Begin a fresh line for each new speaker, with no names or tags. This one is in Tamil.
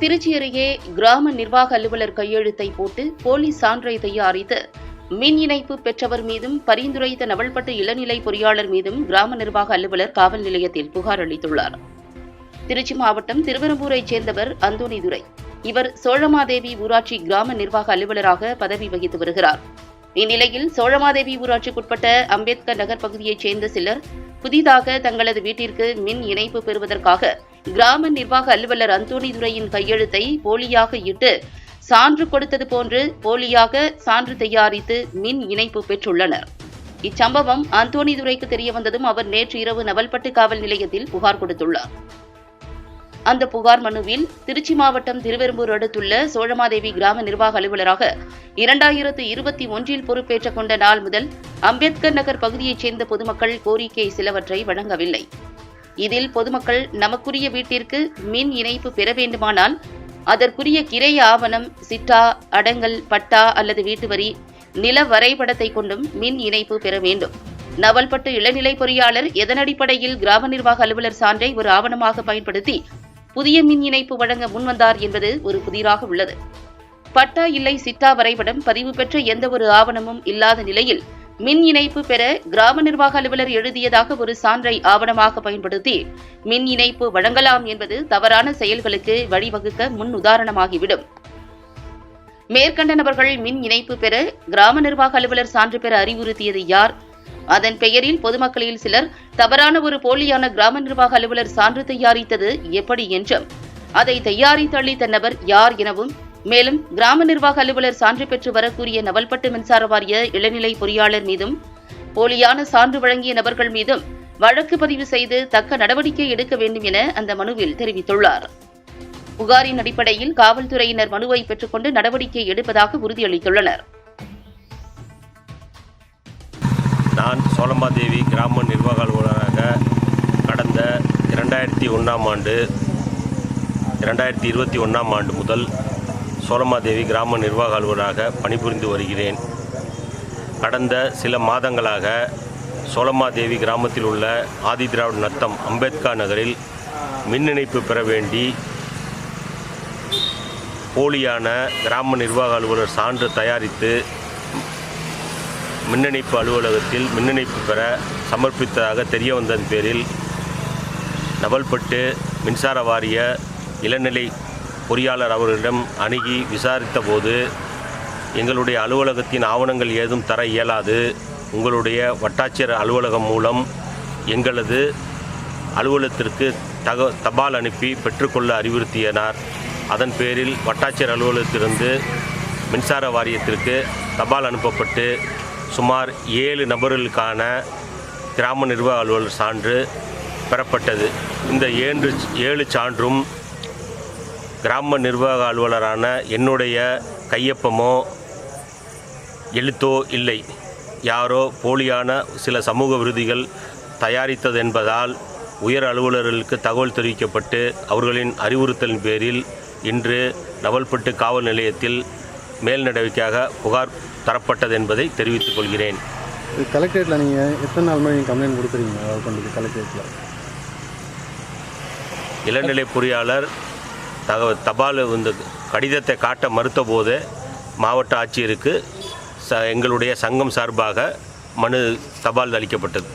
திருச்சி அருகே கிராம நிர்வாக அலுவலர் கையெழுத்தை போட்டு போலி சான்றை தயாரித்து மின் இணைப்பு பெற்றவர் மீதும் பரிந்துரைத்த நவல்பட்டு இளநிலை பொறியாளர் மீதும் கிராம நிர்வாக அலுவலர் காவல் நிலையத்தில் புகார் அளித்துள்ளார். திருச்சி மாவட்டம் திருவெரும்பூரைச் சேர்ந்தவர் அந்தோணிதுரை இவர் சோழமாதேவி ஊராட்சி கிராம நிர்வாக அலுவலராக பதவி வகித்து வருகிறார். இந்நிலையில் சோழமாதேவி ஊராட்சிக்குட்பட்ட அம்பேத்கர் நகர் பகுதியைச் சேர்ந்த சிலர் புதிதாக தங்களது வீட்டிற்கு மின் இணைப்பு பெறுவதற்காக கிராம நிர்வாக அலுவலர் அந்தோணிதுரையின் கையெழுத்தை போலியாக இட்டு சான்று கொடுத்தது போன்று போலியாக சான்று தயாரித்து மின் இணைப்பு பெற்றுள்ளனர். இச்சம்பவம் அந்தோணிதுரைக்கு தெரியவந்ததும் அவர் நேற்று இரவு நவல்பட்டு காவல் நிலையத்தில் புகார் கொடுத்துள்ளார். அந்த புகார் மனுவில் திருச்சி மாவட்டம் திருவெரும்பூர் அடுத்துள்ள சோழமாதேவி கிராம நிர்வாக அலுவலராக இரண்டாயிரத்து இருபத்தி ஒன்றில் பொறுப்பேற்றுக் கொண்ட நாள் முதல் அம்பேத்கர் நகர் பகுதியைச் சேர்ந்த பொதுமக்கள் கோரிக்கை சிலவற்றை வழங்கவில்லை. இதில் பொதுமக்கள் நமக்குரிய வீட்டிற்கு மின் இணைப்பு பெற வேண்டுமானால் அதற்குரிய கிரை ஆவணம் சிட்டா அடங்கல் பட்டா அல்லது வீட்டு வரி நில வரைபடத்தை கொண்டும் மின் இணைப்பு பெற வேண்டும். நவல்பட்டு இளநிலை பொறியாளர் எதன் அடிப்படையில் கிராம நிர்வாக அலுவலர் சான்றை ஒரு ஆவணமாக பயன்படுத்தி புதிய மின் இணைப்பு வழங்க முன்வந்தார் என்பது ஒரு புதிராக உள்ளது. பட்டா இல்லை சிட்டா வரைபடம் பதிவு பெற்ற எந்த ஒரு ஆவணமும் இல்லாத நிலையில் மின் இணைப்பு பெற கிராம நிர்வாக அலுவலர் எழுதியதாக ஒரு சான்றை ஆவணமாக பயன்படுத்தி மின் இணைப்பு வழங்கலாம் என்பது தவறான செயல்களுக்கு வழிவகுக்க முன் உதாரணமாகிவிடும். மேற்கண்ட நபர்கள் மின் இணைப்பு பெற கிராம நிர்வாக அலுவலர் சான்று பெற அறிவுறுத்தியது யார்? அதன் பெயரில் பொதுமக்களில் சிலர் தவறான ஒரு போலியான கிராம நிர்வாக அலுவலர் சான்று தயாரித்தது எப்படி என்றும் அதை தயாரித்தளித்த நபர் யார் எனவும் மேலும் கிராம நிர்வாக அலுவலர் சான்று பெற்று வரக்கூடிய நவல்பட்டு மின்சார வாரிய இளநிலை பொறியாளர் மீதும் போலியான சான்று வழங்கிய நபர்கள் மீதும் வழக்கு பதிவு செய்து தக்க நடவடிக்கை எடுக்க வேண்டும் என அந்த மனுவில் தெரிவித்துள்ளார். புகாரின் அடிப்படையில் காவல்துறையினர் மனுவை பெற்றுக்கொண்டு நடவடிக்கை எடுப்பதாக உறுதியளித்துள்ளனர்.
நான் சோலம்பாதேவி கிராம நிர்வாக அலுவலராக கடந்த இரண்டாயிரத்தி ஒன்றாம் ஆண்டு இரண்டாயிரத்தி இருபத்தி ஒன்றாம் ஆண்டு முதல் சோழமாதேவி கிராம நிர்வாக அலுவலராக பணிபுரிந்து வருகிறேன். கடந்த சில மாதங்களாக சோழமாதேவி கிராமத்தில் உள்ள ஆதிதிராவிட நத்தம் அம்பேத்கர் நகரில் மின் இணைப்பு பெற வேண்டி போலியான கிராம நிர்வாக அலுவலர் சான்று தயாரித்து மின்னணைப்பு அலுவலகத்தில் மின்னணைப்பு பெற சமர்ப்பித்ததாக தெரிய வந்ததன் பேரில் நவல்பட்டு மின்சார வாரிய இளநிலை பொறியாளர் அவர்களிடம் அணுகி விசாரித்தபோது எங்களுடைய அலுவலகத்தின் ஆவணங்கள் ஏதும் தர இயலாது. உங்களுடைய வட்டாட்சியர் அலுவலகம் மூலம் எங்களது அலுவலகத்திற்கு தக தபால் அனுப்பி பெற்றுக்கொள்ள அறிவுறுத்தியனர் அதன் பேரில் வட்டாட்சியர் அலுவலகத்திலிருந்து மின்சார வாரியத்திற்கு தபால் அனுப்பப்பட்டு சுமார் ஏழு நபர்களுக்கான கிராம நிர்வாக அலுவலர் சான்று பெறப்பட்டது. இந்த ஏழு ஏழு சான்றும் கிராம நிர்வாக அலுவலரான என்னுடைய கையொப்பமோ எழுத்தோ இல்லை. யாரோ போலியான சில சமூக விருதிகள் தயாரித்தது என்பதால் உயர் அலுவலர்களுக்கு தகவல் தெரிவிக்கப்பட்டு அவர்களின் அறிவுறுத்தலின் பேரில் இன்று நவல்பட்டு காவல் நிலையத்தில் மேல் நடவடிக்கையாக புகார் தரப்பட்டது என்பதை தெரிவித்துக் கொள்கிறேன்.
கலெக்டரேட்டில் நீங்கள் எத்தனை நாள் மாதிரி கம்ப்ளைண்ட் கொடுக்குறீங்க? கலெக்டரேட்டில்
இளநிலை பொறியாளர் தக தபால் வந்து கடிதத்தை காட்ட மறுத்தபோது மாவட்ட ஆட்சியருக்கு ச எங்களுடைய சங்கம் சார்பாக மனு தபால் அளிக்கப்பட்டது.